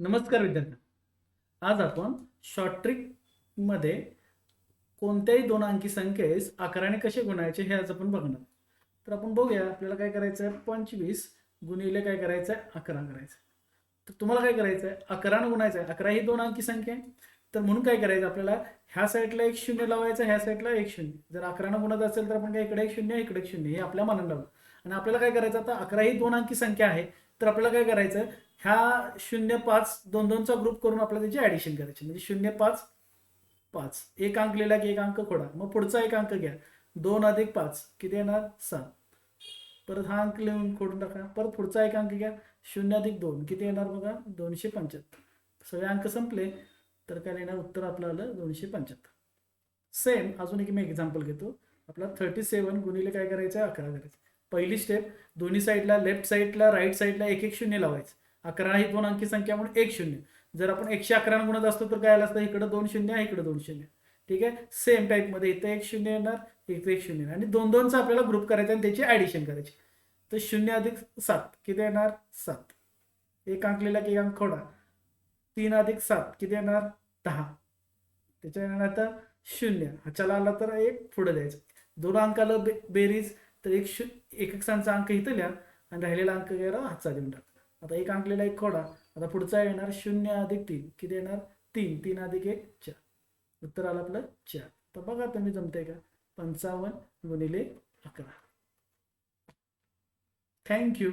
नमस्कार विद्यार्थी आज आपण शॉर्ट ट्रिकमध्ये कोणत्याही दोन अंकी संख्येस अकराने कसे गुणायचे हे आज आपण बघणार. तर आपण बघूया आपल्याला काय करायचं आहे पंचवीस गुणिले काय करायचं आहे अकरा करायचं तर तुम्हाला काय करायचं आहे अकरानं गुणायचं आहे अकरा ही दोन अंकी संख्या. आहे तर म्हणून काय करायचं? आपल्याला ह्या साईडला एक शून्य लावायचं ह्या साईडला एक शून्य. जर अकरानं गुणत असेल तर आपण काय इकडे एक शून्य इकडे एक शून्य हे आपल्या मनानं लावलं आणि आपल्याला काय करायचं? आता अकरा ही दोन अंकी संख्या आहे. तर आपल्याला काय करायचं ह्या शून्य पाच दोन दोनचा ग्रुप करून आपल्याला त्याची ऍडिशन करायची. म्हणजे शून्य पाच पाच. एक अंक लिहिला की एक अंक खोडा. मग पुढचा एक अंक घ्या. दोन अधिक पाच. किती येणार? सात. परत हा अंक लिहून खोडून टाका. परत पुढचा एक अंक घ्या. शून्य अधिक दोन. किती येणार बघा? दोनशे पंच्याहत्तर. सगळे अंक संपले. तर काय येणार उत्तर आपलं आलं दोनशे पंच्याहत्तर. सेम अजून एक मी एक्झाम्पल घेतो. आपला थर्टी सेवन गुणिले काय करायचं? अकरा करायचं. पहिली स्टेप दोन्ही साईडला लेफ्ट साईडला राईट साईडला एक एक शून्य लावायचं. अकरा ही दोन अंकी संख्या म्हणून एक शून्य. जर आपण एकशे अकरा गुणत असतो तर काय असतं? इकडं दोन शून्य आहे इकडं दोन शून्य. ठीक आहे? सेम टाईपमध्ये इथं एक शून्य येणार इथं एक शून्य येणार. आणि दोन दोनचा आपल्याला ग्रुप करायचा आणि त्याची ॲडिशन करायची. तर शून्य अधिक सात किती येणार? सात. एक अंकलेला की एक अंक खोडा. तीन अधिक सात किती येणार? दहा. त्याच्या येणार आता शून्य. ह्याच्याला आला तर एक पुढे द्यायचं. दोन अंकाला बे बेरीज तर एक शू एक एक सांचा अंक इथं लिहा आणि राहिलेला अंक घ्यायला हातचा देऊन टाका. आता एक अंकलेला एक खोडा. आता पुढचा येणार शून्य अधिक तीन. किती येणार? तीन. तीन अधिक एक चार. उत्तर आलं आपलं चार. तर बघा तुम्ही जमते का? पंचावन्न गुणिले अकरा. थँक्यू